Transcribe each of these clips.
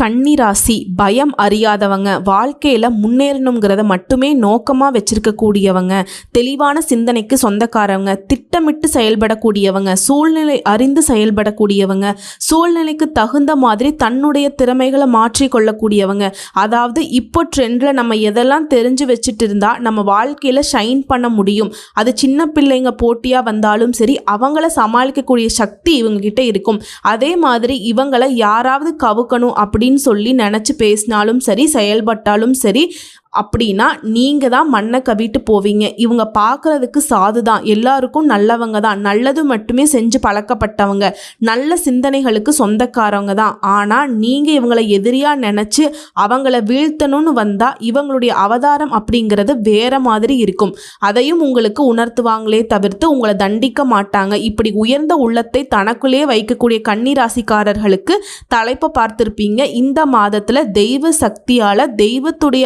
கன்னிராசி பயம் அறியாதவங்க வாழ்க்கையில் முன்னேறணுங்கிறத மட்டுமே நோக்கமாக வச்சிருக்கக்கூடியவங்க தெளிவான சிந்தனைக்கு சொந்தக்காரவங்க திட்டமிட்டு செயல்படக்கூடியவங்க சூழ்நிலை அறிந்து செயல்படக்கூடியவங்க சூழ்நிலைக்கு தகுந்த மாதிரி தன்னுடைய திறமைகளை மாற்றிக்கொள்ளக்கூடியவங்க அதாவது இப்போ ட்ரெண்டில் நம்ம எதெல்லாம் தெரிஞ்சு வச்சுட்டு இருந்தால் நம்ம வாழ்க்கையில் ஷைன் பண்ண முடியும். அது சின்ன பிள்ளைங்க போட்டியாக வந்தாலும் சரி அவங்கள சமாளிக்கக்கூடிய சக்தி இவங்ககிட்ட இருக்கும். அதே மாதிரி இவங்களை யாராவது கவுக்கணும் அப்படி அப்படின்னு சொல்லி நினச்சி பேசினாலும் சரி செயல்பட்டாலும் சரி அப்படின்னா நீங்கள் தான் மண்ணை கவிட்டு போவீங்க. இவங்க பார்க்குறதுக்கு சாது தான் எல்லாருக்கும் நல்லவங்க தான். நல்லது மட்டுமே செஞ்சு பழக்கப்பட்டவங்க. நல்ல சிந்தனைகளுக்கு சொந்தக்காரவங்க தான். ஆனால் நீங்கள் இவங்களை எதிரியாக நினச்சி அவங்கள வீழ்த்தணும்னு வந்தால் இவங்களுடைய அவதாரம் அப்படிங்கிறது வேற மாதிரி இருக்கும். அதையும் உங்களுக்கு உணர்த்துவாங்களே தவிர்த்து உங்களை தண்டிக்க மாட்டாங்க. இப்படி உயர்ந்த உள்ளத்தை தனக்குள்ளே வைக்கக்கூடிய கன்னிராசிக்காரர்களுக்கு தலைப்பை பார்த்துருப்பீங்க. இந்த மாதத்தில் தெய்வ சக்தியால் தெய்வத்துடைய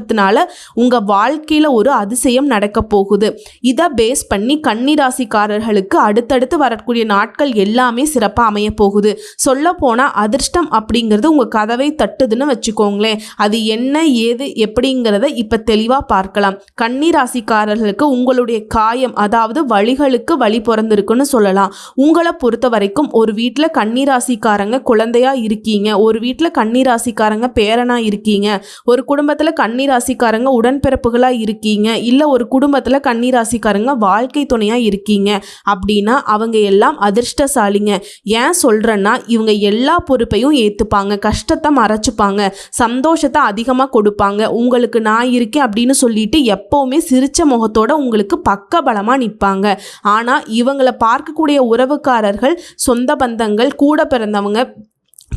காரணத்தினால உங்கள் வாழ்க்கையில் ஒரு அதிசயம் நடக்க போகுது. இதை பேஸ் பண்ணி கன்னிராசிக்காரர்களுக்கு அடுத்தடுத்து வரக்கூடிய நாட்கள் எல்லாமே சிறப்பாக அமைய போகுது. சொல்ல போனால் அதிர்ஷ்டம் அப்படிங்கிறது உங்கள் கதவை தட்டுதுன்னு வச்சுக்கோங்களேன். அது என்ன ஏது எப்படிங்கிறத இப்போ தெளிவாக பார்க்கலாம். கன்னிராசிக்காரர்களுக்கு உங்களுடைய காயம் அதாவது வழிகளுக்கு வழி பிறந்திருக்குன்னு சொல்லலாம். உங்களை பொறுத்த வரைக்கும் ஒரு வீட்டில் கன்னிராசிக்காரங்க குழந்தையா இருக்கீங்க. ஒரு வீட்டில் கன்னிராசிக்காரங்க பேரனா இருக்கீங்க. ஒரு குடும்பத்தில் கன்னிராசிக்காரங்க உடன்பிறப்புகளாக இருக்கீங்க. இல்லை ஒரு குடும்பத்தில் கன்னிராசிக்காரங்க வாழ்க்கை துணையாக இருக்கீங்க அப்படின்னா அவங்க எல்லாம் அதிர்ஷ்டசாலிங்க. ஏன் சொல்கிறேன்னா இவங்க எல்லா பொறுப்பையும் ஏற்றுப்பாங்க கஷ்டத்தை மறைச்சிப்பாங்க. சந்தோஷத்தை அதிகமாக கொடுப்பாங்க. உங்களுக்கு நான் இருக்கேன் அப்படின்னு சொல்லிட்டு எப்போவுமே சிரித்த முகத்தோட உங்களுக்கு பக்கபலமாக நிற்பாங்க ஆனால் இவங்களை பார்க்கக்கூடிய உறவுக்காரர்கள் சொந்த பந்தங்கள் கூட பிறந்தவங்க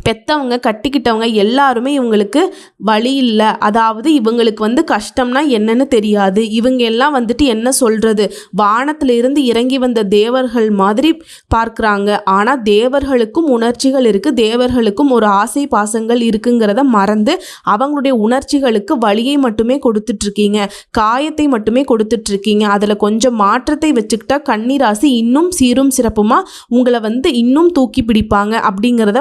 பெத்தவங்க கட்டிக்கிட்டவங்க எல்லாருமே இவங்களுக்கு வழி இல்லை. அதாவது இவங்களுக்கு வந்து கஷ்டம்னா என்னன்னு தெரியாது. இவங்க எல்லாம் வந்துட்டு என்ன சொல்கிறது வானத்தில் இருந்து இறங்கி வந்த தேவர்கள் மாதிரி பார்க்குறாங்க. ஆனால் தேவர்களுக்கும் உணர்ச்சிகள் இருக்குது தேவர்களுக்கும் ஒரு ஆசை பாசங்கள் இருக்குங்கிறத மறந்து அவங்களுடைய உணர்ச்சிகளுக்கு வழியை மட்டுமே கொடுத்துட்ருக்கீங்க. காயத்தை மட்டுமே கொடுத்துட்ருக்கீங்க. அதில் கொஞ்சம் மாற்றத்தை வச்சுக்கிட்டா கன்னிராசி இன்னும் சீரும் சிறப்புமாக உங்களை வந்து இன்னும் தூக்கி பிடிப்பாங்க அப்படிங்கிறத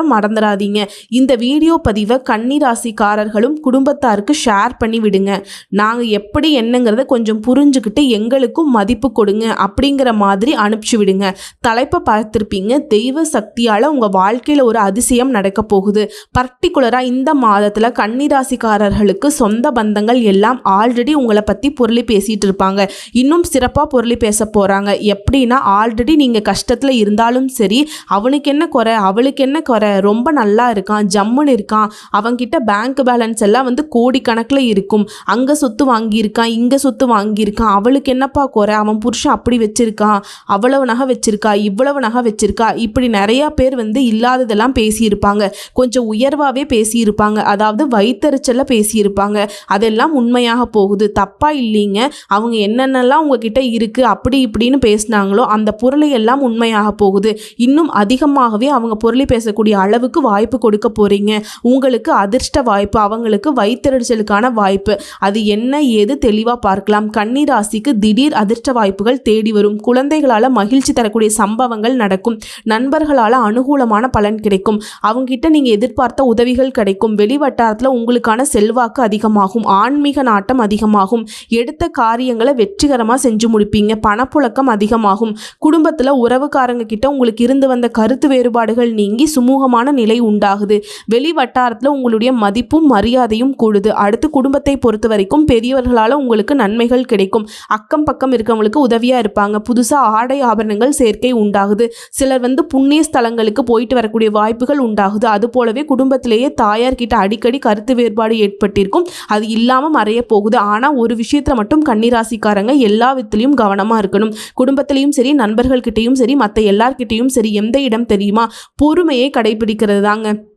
மறந்துடாதீங்க இந்த வீடியோ பதிவை கன்னிராசிக்காரர்களும் குடும்பத்தாருக்கு ஷேர் பண்ணி விடுங்க நாங்கள் எப்படி என்னங்கிறத கொஞ்சம் புரிஞ்சுக்கிட்டு எங்களுக்கும் மதிப்பு கொடுங்க அப்படிங்கிற மாதிரி அனுப்பிச்சி விடுங்க. தலைப்பை பார்த்துருப்பீங்க தெய்வ சக்தியால் உங்கள் வாழ்க்கையில் ஒரு அதிசயம் நடக்க போகுது. பர்டிகுலராக இந்த மாதத்தில் கன்னிராசிக்காரர்களுக்கு சொந்த பந்தங்கள் எல்லாம் ஆல்ரெடி உங்களை பற்றி பொருளி பேசிகிட்டு இருப்பாங்க. இன்னும் சிறப்பாக பொருளி பேச போகிறாங்க எப்படின்னா ஆல்ரெடி நீங்கள் கஷ்டத்தில் இருந்தாலும் சரி அவனுக்கு என்ன குறை அவளுக்கு என்ன குறை ரொம்ப நல்லா நல்லா இருக்கான் ஜம்முன்னு இருக்கான் அவங்கிட்ட பேங்க் பேலன்ஸ் எல்லாம் வந்து கோடிக்கணக்கில் இருக்கும். அங்கே சொத்து வாங்கியிருக்கான் இங்கே சொத்து வாங்கியிருக்கான். அவளுக்கு என்னப்பா குறை? அவன் புருஷன் அப்படி வச்சிருக்கான் அவ்வளவு நகை வச்சிருக்கா? இவ்வளவு நகை வச்சிருக்கா? இப்படி நிறையா பேர் வந்து இல்லாததெல்லாம் பேசியிருப்பாங்க. கொஞ்சம் உயர்வாகவே பேசியிருப்பாங்க. அதாவது வைத்தறிச்சலில் பேசியிருப்பாங்க. அதெல்லாம் உண்மையாக போகுது. தப்பாக இல்லைங்க. அவங்க என்னென்னலாம் உங்ககிட்ட இருக்குது அப்படி இப்படின்னு பேசினாங்களோ அந்த பொருளை எல்லாம் உண்மையாக போகுது. இன்னும் அதிகமாகவே அவங்க பொருளை பேசக்கூடிய அளவுக்கு வாய்ப்பு கொடுக்க போகிறீங்க உங்களுக்கு அதிர்ஷ்ட வாய்ப்பு அவங்களுக்கு வைத்தறிச்சலுக்கான வாய்ப்பு. அது என்ன ஏது தெளிவாக பார்க்கலாம். கன்னிராசிக்கு திடீர் அதிர்ஷ்ட வாய்ப்புகள் தேடி வரும். குழந்தைகளால் மகிழ்ச்சி தரக்கூடிய சம்பவங்கள் நடக்கும். நண்பர்களால் அனுகூலமான பலன் கிடைக்கும். அவங்ககிட்ட நீங்கள் எதிர்பார்த்த உதவிகள் கிடைக்கும். வெளி வட்டாரத்தில் உங்களுக்கான செல்வாக்கு அதிகமாகும். ஆன்மீக நாட்டம் அதிகமாகும். எடுத்த காரியங்களை வெற்றிகரமாக செஞ்சு முடிப்பீங்க. பணப்புழக்கம் அதிகமாகும். குடும்பத்தில் உறவுக்காரங்க கிட்ட உங்களுக்கு இருந்து வந்த கருத்து வேறுபாடுகள் நீங்கி சுமூகமான நிலை உண்டாகுது. வெளி வட்டாரத்தில் உங்களுடைய மதிப்பும் மரியாதையும் கூடுது. அடுத்து குடும்பத்தை பொறுத்த வரைக்கும் பெரியவர்களால் உங்களுக்கு நன்மைகள் கிடைக்கும். அக்கம் பக்கம் இருக்கவங்களுக்கு உதவியாக இருப்பாங்க. புதுசாக ஆடை ஆபரணங்கள் சேர்க்கை உண்டாகுது. சிலர் வந்து புண்ணிய ஸ்தலங்களுக்கு போயிட்டு வரக்கூடிய வாய்ப்புகள் உண்டாகுது. அது போலவே குடும்பத்திலேயே தாயார்கிட்ட அடிக்கடி கருத்து வேறுபாடு ஏற்பட்டிருக்கும். அது இல்லாமல் மறைய போகுது. ஆனால் ஒரு விஷயத்தில் மட்டும் கன்னிராசிக்காரங்க எல்லா விதத்துலையும் கவனமாக இருக்கணும். குடும்பத்திலையும் சரி நண்பர்கள்கிட்டையும் சரி மற்ற எல்லார்கிட்டையும் சரி எந்த இடம் தெரியுமா? பொறுமையை கடைபிடிக்கிறது தாங்க canlı.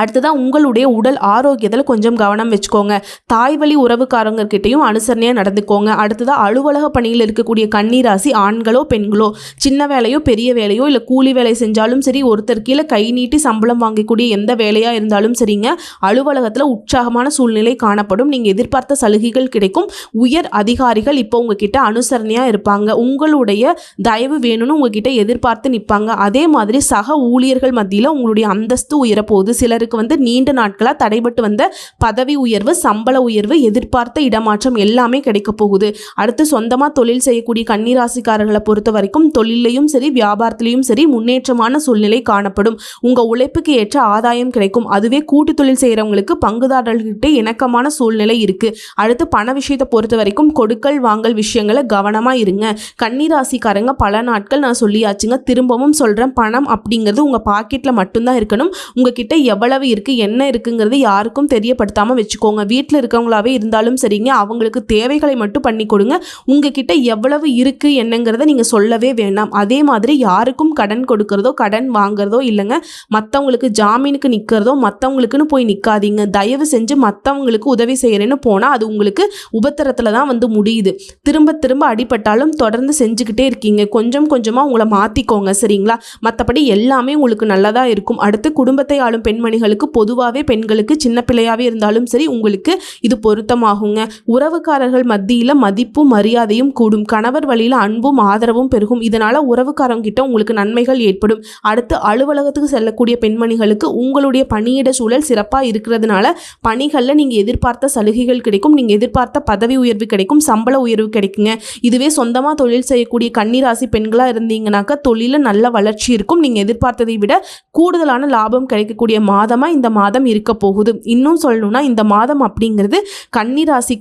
அடுத்ததாக உங்களுடைய உடல் ஆரோக்கியத்தில் கொஞ்சம் கவனம் வச்சுக்கோங்க. தாய் வழி உறவுக்காரங்கக்கிட்டையும் அனுசரணையாக நடந்துக்கோங்க. அடுத்ததாக அலுவலக பணியில் இருக்கக்கூடிய கண்ணீராசி ஆண்களோ பெண்களோ சின்ன வேலையோ பெரிய வேலையோ இல்லை கூலி வேலை செஞ்சாலும் சரி ஒருத்தர் கீழே கை நீட்டி சம்பளம் வாங்கக்கூடிய எந்த வேலையாக இருந்தாலும் சரிங்க. அலுவலகத்தில் உற்சாகமான சூழ்நிலை காணப்படும். நீங்கள் எதிர்பார்த்த சலுகைகள் கிடைக்கும். உயர் அதிகாரிகள் இப்போ உங்ககிட்ட அனுசரணையாக இருப்பாங்க. உங்களுடைய தயவு வேணும்னு உங்ககிட்ட எதிர்பார்த்து நிற்பாங்க அதே மாதிரி சக ஊழியர்கள் மத்தியில் உங்களுடைய அந்தஸ்து உயரப்போகுது. சிலர் சிலருக்கு வந்து நீண்ட நாட்களாக தடைபட்டு வந்த பதவி உயர்வு சம்பள உயர்வு எதிர்பார்த்த இடமாற்றம் எல்லாமே கிடைக்க போகுது. அடுத்து சொந்தமாக தொழில் செய்யக்கூடிய கன்னிராசிக்காரர்களை பொறுத்த வரைக்கும் தொழிலையும் சரி வியாபாரத்திலையும் சரி முன்னேற்றமான சூழ்நிலை காணப்படும். உங்கள் உழைப்புக்கு ஏற்ற ஆதாயம் கிடைக்கும். அதுவே கூட்டு தொழில் செய்கிறவங்களுக்கு பங்குதாரர்கிட்ட இணக்கமான சூழ்நிலை இருக்குது அடுத்து பண விஷயத்தை பொறுத்த வரைக்கும் கொடுக்கல் வாங்கல் விஷயங்களை கவனமாக இருங்க. கன்னிராசிக்காரங்க பல நாட்கள் நான் சொல்லியாச்சுங்க திரும்பவும் சொல்கிறேன் பணம் அப்படிங்கிறது உங்கள் பாக்கெட்டில் மட்டும்தான் இருக்கணும். உங்ககிட்ட எவ்வளவு இருக்குது என்ன இருக்குங்கிறது யாருக்கும் தெரியப்படுத்தாமல் வச்சுக்கோங்க. வீட்டில் இருக்கவங்களாவே இருந்தாலும் சரிங்க அவங்களுக்கு தேவைகளை மட்டும் பண்ணி கொடுங்க. உங்ககிட்ட எவ்வளவு இருக்குது என்னங்கிறத நீங்கள் சொல்லவே வேண்டாம். அதே மாதிரி யாருக்கும் கடன் கொடுக்கறதோ கடன் வாங்குறதோ இல்லைங்க. மற்றவங்களுக்கு ஜாமீனுக்கு நிற்கிறதோ மற்றவங்களுக்குன்னு போய் நிற்காதீங்க தயவு செஞ்சு மற்றவங்களுக்கு உதவி செய்கிறேன்னு போனால் அது உங்களுக்கு உபத்திரத்தில் தான் வந்து முடியுது. திரும்ப திரும்ப அடிபட்டாலும் தொடர்ந்து செஞ்சுக்கிட்டே இருக்கீங்க. கொஞ்சம் கொஞ்சமாக உங்களை மாற்றிக்கோங்க சரிங்களா? மற்றபடி எல்லாமே உங்களுக்கு நல்லதாக இருக்கும். அடுத்து குடும்பத்தை ஆளும் பெண்மணிகளுக்கு பொதுவாகவே பெண்களுக்கு சின்ன பிள்ளையாகவே இருந்தாலும் சரி உங்களுக்கு இது பொருத்தமாகுங்க. உறவுக்காரர்கள் மத்தியில் மதிப்பும் மரியாதையும் கூடும். கணவர் வழியில் அன்பும் ஆதரவும் பெருகும். இதனால் உறவுக்காரங்கிட்ட உங்களுக்கு நன்மைகள் ஏற்படும். அடுத்து அலுவலகத்துக்கு செல்லக்கூடிய பெண்மணிகளுக்கு உங்களுடைய பணியிட சூழல் சிறப்பாக இருக்கிறதுனால பணிகளில் நீங்கள் எதிர்பார்த்த சலுகைகள் கிடைக்கும். நீங்கள் எதிர்பார்த்த பதவி உயர்வு கிடைக்கும். சம்பள உயர்வு கிடைக்குங்க. இதுவே சொந்தமாக தொழில் செய்யக்கூடிய கன்னிராசி பெண்களாக இருந்தீங்கன்னாக்கா தொழிலில் நல்ல வளர்ச்சி இருக்கும். நீங்கள் எதிர்பார்த்ததை விட கூடுதலான லாபம் கிடைக்கக்கூடிய மாதமாக இந்த மாதம் இருக்க போகுது. இன்னும் சொல்லணும்னா இந்த மாதம் அப்படிங்கிறது கன்னிராசி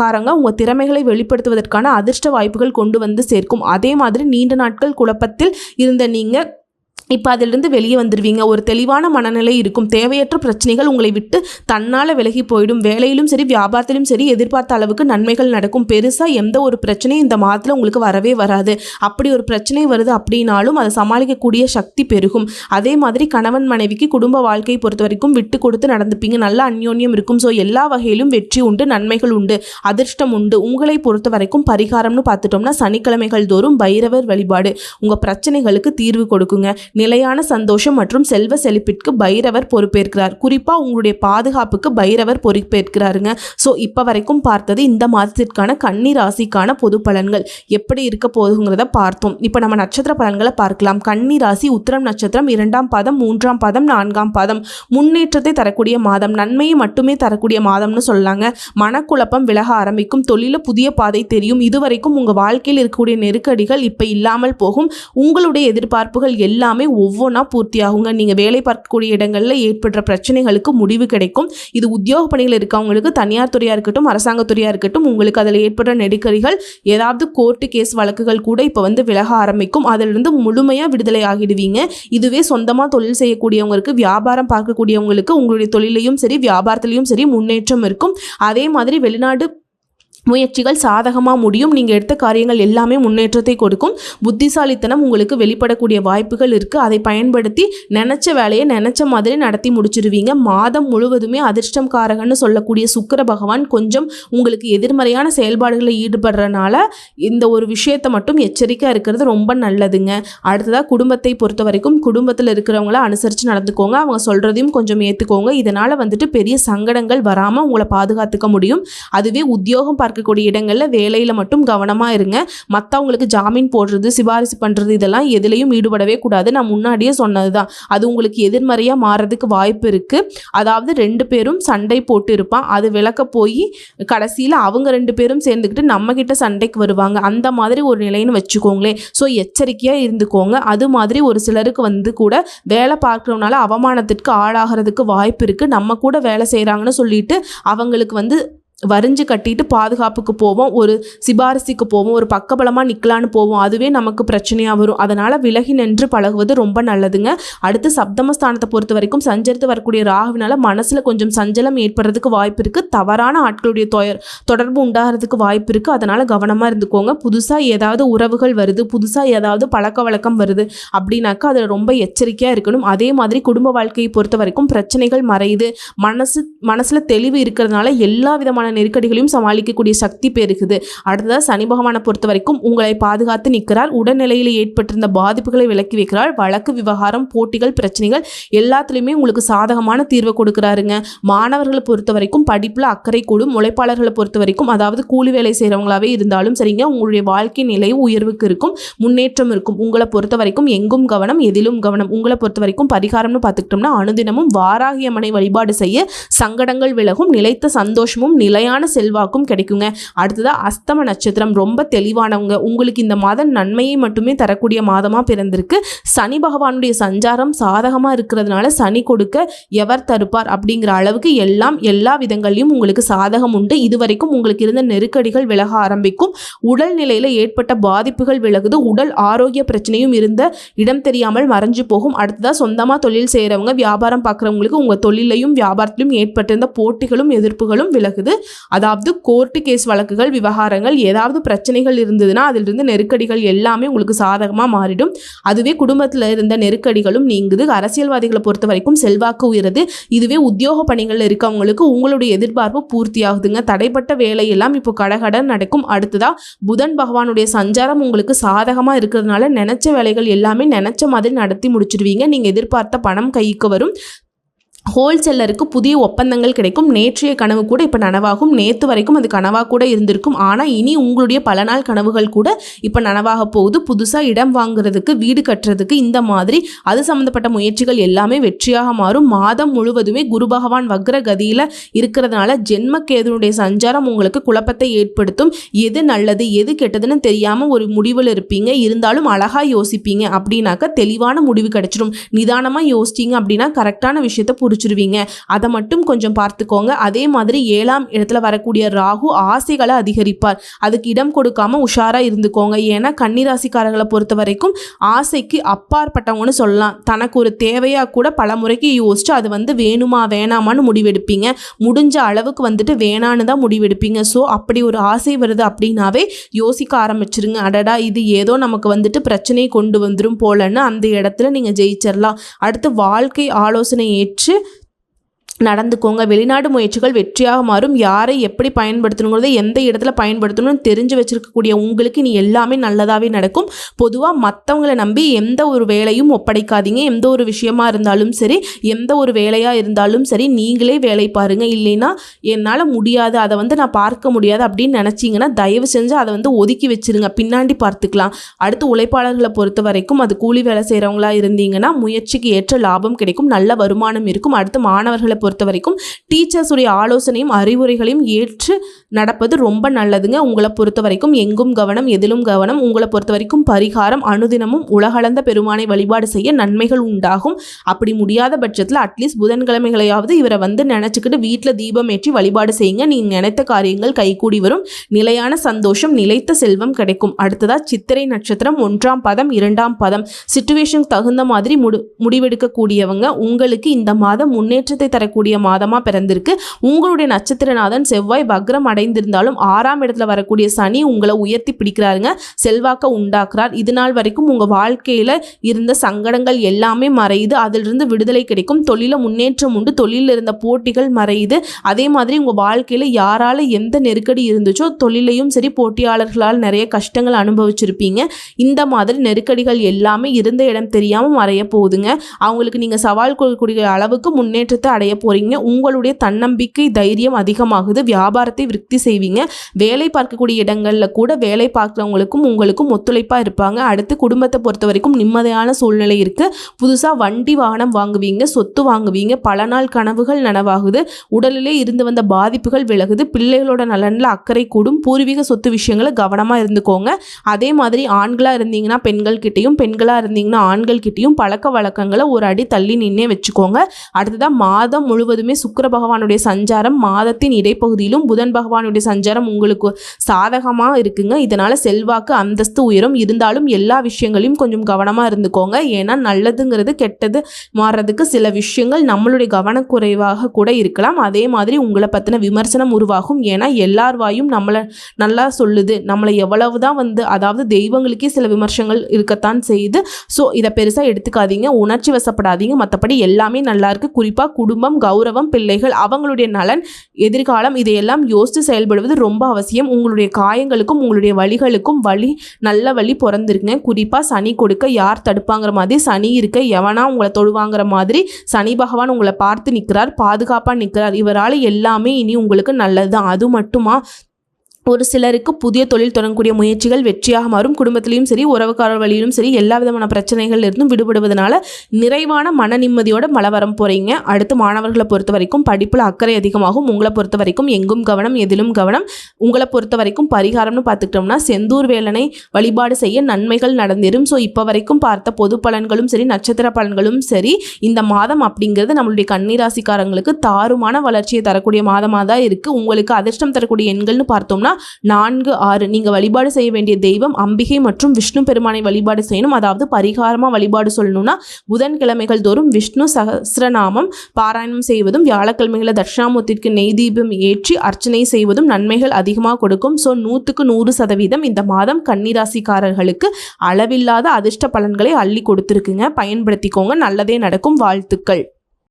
காரங்க உங்கள் திறமைகளை வெளிப்படுத்துவதற்கான அதிர்ஷ்ட வாய்ப்புகள் கொண்டு வந்து சேர்க்கும். அதே மாதிரி நீண்ட நாட்கள் குழப்பத்தில் இருந்த நீங்கள் இப்போ அதிலிருந்து வெளியே வந்துடுவீங்க ஒரு தெளிவான மனநிலை இருக்கும். தேவையற்ற பிரச்சனைகள் உங்களை விட்டு தன்னால் விலகி போயிடும். வேலையிலும் சரி வியாபாரத்திலும் சரி எதிர்பார்த்த அளவுக்கு நன்மைகள் நடக்கும். பெருசாக எந்த ஒரு பிரச்சனையும் இந்த மாதத்தில் உங்களுக்கு வரவே வராது. அப்படி ஒரு பிரச்சனை வருது அப்படின்னாலும் அதை சமாளிக்கக்கூடிய சக்தி பெருகும். அதே மாதிரி கணவன் மனைவிக்கு குடும்ப வாழ்க்கையை பொறுத்த வரைக்கும் விட்டு கொடுத்து நடந்துப்பீங்க. நல்ல அந்யோன்யம் இருக்கும். ஸோ எல்லா வகையிலும் வெற்றி உண்டு நன்மைகள் உண்டு அதிர்ஷ்டம் உண்டு. உங்களை பொறுத்த வரைக்கும் பரிகாரம்னு பார்த்துட்டோம்னா சனிக்கிழமைகள் தோறும் பைரவர் வழிபாடு உங்கள் பிரச்சனைகளுக்கு தீர்வு கொடுக்குங்க. நிலையான சந்தோஷம் மற்றும் செல்வ செழிப்பிற்கு பைரவர் பொறுப்பேற்கிறார். குறிப்பாக உங்களுடைய பாதுகாப்புக்கு பைரவர் பொறுப்பேற்கிறாருங்க. ஸோ இப்போ வரைக்கும் பார்த்தது இந்த மாதத்திற்கான கன்னி ராசிக்கான பொது பலன்கள். எப்படி இருக்க போகுங்கிறத பார்த்தோம். இப்போ நம்ம நட்சத்திர பலன்களை பார்க்கலாம். கன்னி ராசி உத்திரம் நட்சத்திரம் இரண்டாம் பாதம் மூன்றாம் பாதம் நான்காம் பாதம். முன்னேற்றத்தை தரக்கூடிய மாதம் நன்மையை மட்டுமே தரக்கூடிய மாதம்னு சொல்லாங்க. மனக்குழப்பம் விலக ஆரம்பிக்கும். தொழில புதிய பாதை தெரியும். இதுவரைக்கும் உங்கள் வாழ்க்கையில் இருக்கக்கூடிய நெருக்கடிகள் இப்போ இல்லாமல் போகும். உங்களுடைய எதிர்பார்ப்புகள் எல்லாமே ஒவ்வொன்றா பூர்த்தியாகுங்க. நீங்கள் வேலை பார்க்கக்கூடிய இடங்களில் ஏற்படுற பிரச்சனைகளுக்கு முடிவு கிடைக்கும். இது உத்தியோக பணியில் இருக்கவங்களுக்கு தனியார் துறையாக இருக்கட்டும் அரசாங்கத்துறையாக இருக்கட்டும் உங்களுக்கு அதில் ஏற்படுற நெருக்கடிகள் ஏதாவது கோர்ட்டு கேஸ் வழக்குகள் கூட இப்போ வந்து விலக ஆரம்பிக்கும். அதிலிருந்து முழுமையாக விடுதலை ஆகிடுவீங்க. இதுவே சொந்தமாக தொழில் செய்யக்கூடியவங்களுக்கு வியாபாரம் பார்க்கக்கூடியவங்களுக்கு உங்களுடைய தொழிலையும் சரி வியாபாரத்திலையும் சரி முன்னேற்றம் இருக்கும். அதே மாதிரி வெளிநாடு முயற்சிகள் சாதகமாக முடியும். நீங்கள் எடுத்த காரியங்கள் எல்லாமே முன்னேற்றத்தை கொடுக்கும். புத்திசாலித்தனம் உங்களுக்கு வெளிப்படக்கூடிய வாய்ப்புகள் இருக்குது அதை பயன்படுத்தி நினச்ச வேலையை நினச்ச மாதிரி நடத்தி முடிச்சிருவீங்க. மாதம் முழுவதுமே அதிர்ஷ்டம் காரகன்னு சொல்லக்கூடிய சுக்கர பகவான் கொஞ்சம் உங்களுக்கு எதிர்மறையான செயல்பாடுகளில் ஈடுபடுறனால இந்த ஒரு விஷயத்தை மட்டும் எச்சரிக்கையாக இருக்கிறது ரொம்ப நல்லதுங்க. அடுத்ததாக குடும்பத்தை பொறுத்த வரைக்கும் குடும்பத்தில் இருக்கிறவங்கள அனுசரித்து நடந்துக்கோங்க. அவங்க சொல்கிறதையும் கொஞ்சம் ஏற்றுக்கோங்க இதனால் வந்துட்டு பெரிய சங்கடங்கள் வராமல் உங்களை பாதுகாத்துக்க முடியும். அதுவே உத்தியோகம் பார்க்க பார்க்கக்கூடிய இடங்களில் வேலையில் மட்டும் கவனமாக இருங்க. மற்றவங்களுக்கு ஜாமீன் போடுறது சிபாரிசு பண்ணுறது இதெல்லாம் எதுலேயும் ஈடுபடவே கூடாது. நான் முன்னாடியே சொன்னது தான் அது உங்களுக்கு எதிர்மறையாக மாறுறதுக்கு வாய்ப்பு இருக்குது அதாவது ரெண்டு பேரும் சண்டை போட்டு இருப்பான். அது விளக்க போய் கடைசியில் அவங்க ரெண்டு பேரும் சேர்ந்துக்கிட்டு நம்மக்கிட்ட சண்டைக்கு வருவாங்க. அந்த மாதிரி ஒரு நிலைன்னு வச்சுக்கோங்களேன். ஸோ எச்சரிக்கையாக இருந்துக்கோங்க. அது மாதிரி ஒரு சிலருக்கு வந்து கூட வேலை பார்க்குறவனால அவமானத்திற்கு ஆளாகிறதுக்கு வாய்ப்பு இருக்குது நம்ம கூட வேலை செய்கிறாங்கன்னு சொல்லிட்டு அவங்களுக்கு வந்து வரிஞ்சு கட்டிட்டு பாதுகாப்புக்கு போவோம் ஒரு சிபாரிசுக்கு போவோம் ஒரு பக்கபலமாக நிற்கலான்னு போவோம். அதுவே நமக்கு பிரச்சனையாக வரும். அதனால் விலகி நின்று பழகுவது ரொம்ப நல்லதுங்க. அடுத்து சப்தமஸ்தானத்தை பொறுத்த வரைக்கும் சஞ்சரித்து வரக்கூடிய ராகுவினால் மனசில் கொஞ்சம் சஞ்சலம் ஏற்படுறதுக்கு வாய்ப்பு இருக்குது தவறான ஆட்களுடைய தொயர் தொடர்பு உண்டாகிறதுக்கு வாய்ப்பு இருக்குது அதனால் கவனமாக இருந்துக்கோங்க. புதுசாக ஏதாவது உறவுகள் வருது புதுசாக ஏதாவது பழக்க வழக்கம் வருது அப்படின்னாக்கா அதில் ரொம்ப எச்சரிக்கையாக இருக்கணும். அதே மாதிரி குடும்ப வாழ்க்கையை பொறுத்த வரைக்கும் பிரச்சனைகள் மறையுது. மனசு மனசில் தெளிவு இருக்கிறதுனால எல்லா விதமான விதமான நெருக்கடிகளையும் சமாளிக்கக்கூடிய சக்தி பெருகுது. அடுத்ததாக சனி பகவானை பொறுத்த வரைக்கும் உங்களை பாதுகாத்து நிற்கிறார். உடல்நிலையில் ஏற்பட்டிருந்த பாதிப்புகளை விலக்கி வைக்கிறார். வழக்கு விவகாரம் போட்டிகள் பிரச்சனைகள் எல்லாத்துலேயுமே உங்களுக்கு சாதகமான தீர்வை கொடுக்குறாருங்க. மாணவர்களை பொறுத்த வரைக்கும் படிப்பில் அக்கறை கூடும். உழைப்பாளர்களை பொறுத்த வரைக்கும் அதாவது கூலி வேலை செய்கிறவங்களாவே இருந்தாலும் சரிங்க உங்களுடைய வாழ்க்கை நிலை உயர்வுக்கு இருக்கும் முன்னேற்றம் இருக்கும். உங்களை பொறுத்த வரைக்கும் எங்கும் கவனம் எதிலும் கவனம். உங்களை பொறுத்த வரைக்கும் பரிகாரம்னு பார்த்துக்கிட்டோம்னா அனுதினமும் வாராகியமனை வழிபாடு செய்ய சங்கடங்கள் விலகும் நிலைத்த சந்தோஷமும் நிலையான செல்வாக்கும் கிடைக்குங்க. அடுத்ததாக அஸ்தம நட்சத்திரம். ரொம்ப தெளிவானவங்க. உங்களுக்கு இந்த மாதம் நன்மையை மட்டுமே தரக்கூடிய மாதமாக பிறந்திருக்கு. சனி பகவானுடைய சஞ்சாரம் சாதகமாக இருக்கிறதுனால சனி கொடுக்க எவர் தருப்பார் அப்படிங்கிற அளவுக்கு எல்லாம் எல்லா விதங்களையும் உங்களுக்கு சாதகம் உண்டு. இதுவரைக்கும் உங்களுக்கு இருந்த நெருக்கடிகள் விலக ஆரம்பிக்கும். உடல் நிலையில் ஏற்பட்ட பாதிப்புகள் விலகுது. உடல் ஆரோக்கிய பிரச்சனையும் இருந்த இடம் தெரியாமல் மறைஞ்சு போகும். அடுத்ததாக சொந்தமாக தொழில் செய்கிறவங்க வியாபாரம் பார்க்குறவங்களுக்கு உங்கள் தொழிலையும் வியாபாரத்திலும் ஏற்பட்டிருந்த போட்டிகளும் எதிர்ப்புகளும் விலகுது. அதாவது கோர்ட்டு கேஸ் வழக்குகள் விவகாரங்கள் ஏதாவது பிரச்சனைகள் இருந்ததுன்னா அதிலிருந்து நெருக்கடிகள் எல்லாமே உங்களுக்கு சாதகமாக மாறிடும். அதுவே குடும்பத்தில் இருந்த நெருக்கடிகளும் நீங்குது. அரசியல்வாதிகளை பொறுத்த வரைக்கும் செல்வாக்கு உயருது. இதுவே உத்தியோக பணிகளில் இருக்கவங்களுக்கு உங்களுடைய எதிர்பார்ப்பு பூர்த்தியாகுதுங்க. தடைப்பட்ட வேலையெல்லாம் இப்போ கடகடன் நடக்கும். அடுத்ததாக புதன் பகவானுடைய சஞ்சாரம் உங்களுக்கு சாதகமாக இருக்கிறதுனால நினைச்ச வேலைகள் எல்லாமே நினைச்ச மாதிரி நடத்தி முடிச்சிடுவீங்க. நீங்கள் எதிர்பார்த்த பணம் கைக்கு வரும். ஹோல்சேலருக்கு புதிய ஒப்பந்தங்கள் கிடைக்கும். நேற்றைய கனவு கூட இப்போ நனவாகும். நேற்று வரைக்கும் அது கனவாக கூட இருந்திருக்கும். ஆனால் இனி உங்களுடைய பல நாள் கனவுகள் கூட இப்போ நனவாக போகுது. புதுசாக இடம் வாங்குறதுக்கு வீடு கட்டுறதுக்கு இந்த மாதிரி அது சம்மந்தப்பட்ட முயற்சிகள் எல்லாமே வெற்றியாக மாறும். மாதம் முழுவதுமே குரு பகவான் வக்ர கதியில் இருக்கிறதுனால ஜென்மக்கேதுனுடைய சஞ்சாரம் உங்களுக்கு குழப்பத்தை ஏற்படுத்தும். எது நல்லது எது கெட்டதுன்னு தெரியாமல் ஒரு முடிவில் இருப்பீங்க. இருந்தாலும் அழகாக யோசிப்பீங்க. அப்படின்னாக்க தெளிவான முடிவு கிடைச்சிடும். நிதானமாக யோசிச்சிங்க அப்படின்னா கரெக்டான விஷயத்தை முடிச்சிருவீங்க அதை மட்டும் கொஞ்சம் பார்த்துக்கோங்க. அதே மாதிரி ஏழாம் இடத்துல வரக்கூடிய ராகு ஆசைகளை அதிகரிப்பார். அதுக்கு இடம் கொடுக்காம உஷாரா இருந்துக்கோங்க. ஏன்னா கன்னிராசிக்காரர்களை பொறுத்த வரைக்கும் ஆசைக்கு அப்பாற்பட்டவங்கன்னு சொல்லலாம். தனக்கு ஒரு தேவையா கூட பல முறைக்கு யோசிச்சு அது வந்து வேணுமா வேணாமான்னு முடிவெடுப்பீங்க. முடிஞ்ச அளவுக்கு வந்துட்டு வேணான்னு தான் முடிவெடுப்பீங்க. ஸோ அப்படி ஒரு ஆசை வருது அப்படின்னாவே யோசிக்க ஆரம்பிச்சிருங்க. அடடா இது ஏதோ நமக்கு வந்துட்டு பிரச்சனையை கொண்டு வந்துடும் போலன்னு அந்த இடத்துல நீங்கள் ஜெயிச்சிடலாம் அடுத்து வாழ்க்கை ஆலோசனை ஏற்று நடந்துக்கோங்க. வெளிநாடு முயற்சிகள் வெற்றியாக மாறும். யாரை எப்படி பயன்படுத்தணுங்கிறத எந்த இடத்துல பயன்படுத்தணும்னு தெரிஞ்சு வச்சிருக்கக்கூடிய உங்களுக்கு நீ எல்லாமே நல்லதாகவே நடக்கும். பொதுவாக மற்றவங்களை நம்பி எந்த ஒரு வேலையும் ஒப்படைக்காதீங்க. எந்த ஒரு விஷயமா இருந்தாலும் சரி எந்த ஒரு வேலையாக இருந்தாலும் சரி நீங்களே வேலை பாருங்கள் இல்லைன்னா என்னால் முடியாது அதை வந்து நான் பார்க்க முடியாது அப்படின்னு நினச்சிங்கன்னா தயவு செஞ்சு அதை வந்து ஒதுக்கி வச்சிருங்க. பின்னாடி பார்த்துக்கலாம். அடுத்து உழைப்பாளர்களை பொறுத்த வரைக்கும் அது கூலி வேலை செய்கிறவங்களா இருந்தீங்கன்னா முயற்சிக்கு ஏற்ற லாபம் கிடைக்கும் நல்ல வருமானம் இருக்கும். அடுத்து மாணவர்களை பொறுத்த வரைக்கும் டீச்சர்ஸுடைய ஆலோசனையும் அறிவுரைகளையும் ஏற்று நடப்பது ரொம்ப நல்லதுங்க. உங்களை பொறுத்த வரைக்கும் எங்கும் கவனம் எதிலும் கவனம் உங்களை பொறுத்த வரைக்கும் பரிகாரம் அனுதினமும் உலகளந்த பெருமானை வழிபாடு செய்ய நன்மைகள் உண்டாகும். அப்படி முடியாத பட்சத்தில் அட்லீஸ்ட் புதன்கிழமைகளையாவது இவரை வந்து நினச்சிக்கிட்டு வீட்டில் தீபம் ஏற்றி வழிபாடு செய்யுங்க. நீங்கள் நினைத்த காரியங்கள் கைகூடி வரும். நிலையான சந்தோஷம் நிலைத்த செல்வம் கிடைக்கும். அடுத்ததாக சித்திரை நட்சத்திரம் ஒன்றாம் பதம் இரண்டாம் பதம். சுச்சுவேஷனுக்கு தகுந்த மாதிரி முடி முடிவெடுக்கக்கூடியவங்க உங்களுக்கு இந்த மாதம் முன்னேற்றத்தை தரக்கூடிய மாதமாக பிறந்திருக்கு. உங்களுடைய நட்சத்திரநாதன் செவ்வாய் வக்ரம் அடைந்திருந்தாலும் ஆறாம் இடத்துல வரக்கூடிய சனி உங்களை உயர்த்தி பிடிக்கிறாருங்க. செல்வாக்க உண்டாக்குறார். இது நாள் வரைக்கும் உங்கள் வாழ்க்கையில் இருந்த சங்கடங்கள் எல்லாமே மறையுது. அதிலிருந்து விடுதலை கிடைக்கும். தொழில முன்னேற்றம் உண்டு. தொழிலில் இருந்த போட்டிகள் மறையுது. அதே மாதிரி உங்கள் வாழ்க்கையில் யாரால எந்த நெருக்கடி இருந்துச்சோ தொழிலையும் சரி போட்டியாளர்களால் நிறைய கஷ்டங்கள் அனுபவிச்சிருப்பீங்க. இந்த மாதிரி நெருக்கடிகள் எல்லாமே இருந்த இடம் தெரியாமல் மறைய போகுதுங்க. அவங்களுக்கு நீங்கள் சவால் கொடுக்கக்கூடிய அளவுக்கு முன்னேற்றத்தை அடைய போகிறீங்க உங்களுடைய தன்னம்பிக்கை தைரியம் அதிகமாகுது. வியாபாரத்தை யுக்தி செய்வீங்க. வேலை பார்க்கக்கூடிய இடங்களில் கூட வேலை பார்க்குறவங்களுக்கும் உங்களுக்கும் ஒத்துழைப்பாக இருப்பாங்க. அடுத்து குடும்பத்தை பொறுத்த வரைக்கும் நிம்மதியான சூழ்நிலை இருக்குது புதுசாக வண்டி வாகனம் வாங்குவீங்க சொத்து வாங்குவீங்க. பல நாள் கனவுகள் நனவாகுது. உடலிலே இருந்து வந்த பாதிப்புகள் விலகுது. பிள்ளைகளோட நலனில் அக்கறை கூடும். பூர்வீக சொத்து விஷயங்களை கவனமாக இருந்துக்கோங்க. அதே மாதிரி ஆண்களாக இருந்தீங்கன்னா பெண்கள் கிட்டேயும் பெண்களாக இருந்தீங்கன்னா ஆண்கள் கிட்டேயும் பழக்க வழக்கங்களை ஒரு அடி தள்ளி நின்னே வச்சுக்கோங்க. அடுத்ததாக மாதம் முழுவதுமே சுக்கிர பகவானுடைய சஞ்சாரம் மாதத்தின் இடைப்பகுதியிலும் புதன் பகவான் பகவானுடைய சஞ்சாரம் உங்களுக்கு சாதகமாக இருக்குங்க. இதனால் செல்வாக்கு அந்தஸ்து உயரும் இருந்தாலும் எல்லா விஷயங்களையும் கொஞ்சம் கவனமாக இருந்துக்கோங்க. ஏன்னா நல்லதுங்கிறது கெட்டது மாறுறதுக்கு சில விஷயங்கள் நம்மளுடைய கவனக்குறைவாக கூட இருக்கலாம். அதே மாதிரி உங்களை பற்றின விமர்சனம் உருவாகும். ஏன்னா எல்லார் வாயும் நம்மளை நல்லா சொல்லுது. நம்மளை எவ்வளவு தான் வந்து அதாவது தெய்வங்களுக்கே சில விமர்சனங்கள் இருக்கத்தான் செய்யுது. ஸோ இதை பெருசாக எடுத்துக்காதீங்க. உணர்ச்சி வசப்படாதீங்க. மற்றபடி எல்லாமே நல்லா இருக்கு. குறிப்பாக குடும்பம் கௌரவம் பிள்ளைகள் அவங்களுடைய நலன் எதிர்காலம் இதையெல்லாம் யோசித்து செயல்படுவது ரொம்ப அவசியம். உங்களுடைய காயங்களுக்கும் உங்களுடைய வழிகளுக்கும் வழி நல்ல வழி பிறந்திருக்குங்க. குறிப்பாக சனி கொடுக்க யார் தடுப்பாங்கிற மாதிரி சனி இருக்க எவனா உங்களை தொழுவாங்கிற மாதிரி சனி பகவான் உங்களை பார்த்து நிற்கிறார் பாதுகாப்பாக நிற்கிறார் இவரால் எல்லாமே இனி உங்களுக்கு நல்லது தான் அது மட்டுமா? ஒரு சிலருக்கு புதிய தொழில் தொடங்கக்கூடிய முயற்சிகள் வெற்றியாக மாறும் குடும்பத்திலையும் சரி உறவுக்காரர் வழியிலும் சரி எல்லா விதமான பிரச்சனைகள் இருந்தும் விடுபடுவதனால நிறைவான மன நிம்மதியோட மழை வரம் போகிறீங்க அடுத்து மாணவர்களை பொறுத்த வரைக்கும் படிப்பில் அக்கறை அதிகமாகும். உங்களை பொறுத்த வரைக்கும் எங்கும் கவனம் எதிலும் கவனம். உங்களை பொறுத்த வரைக்கும் பரிகாரம்னு பார்த்துக்கிட்டோம்னா செந்தூர் வேலனை வழிபாடு செய்ய நன்மைகள் நடந்தேறும். ஸோ இப்போ வரைக்கும் பார்த்த பொது பலன்களும் சரி நட்சத்திர பலன்களும் சரி இந்த மாதம் அப்படிங்கிறது நம்மளுடைய கன்னிராசிக்காரங்களுக்கு தாறுமான வளர்ச்சியை தரக்கூடிய மாதமாக தான் இருக்குது உங்களுக்கு அதிர்ஷ்டம் தரக்கூடிய எண்கள்னு பார்த்தோம்னா நான்கு ஆறு. நீங்கள் வழிபாடு செய்ய வேண்டிய தெய்வம் அம்பிகை மற்றும் விஷ்ணு பெருமானை வழிபாடு செய்யணும். அதாவது பரிகாரமாக வழிபாடு சொல்லணும்னா புதன்கிழமைகள் தோறும் விஷ்ணு சகசிரநாமம் பாராயணம் செய்வதும் வியாழக்கிழமைகளை தட்சிணாமூர்த்திக்கு நெய் தீபம் ஏற்றி அர்ச்சனை செய்வதும் நன்மைகள் அதிகமாக கொடுக்கும். ஸோ நூற்றுக்கு நூறு சதவீதம் இந்த மாதம் கன்னிராசிக்காரர்களுக்கு அளவில்லாத அதிர்ஷ்ட பலன்களை அள்ளி கொடுத்துருக்குங்க. பயன்படுத்திக்கோங்க. நல்லதே நடக்கும். வாழ்த்துக்கள்.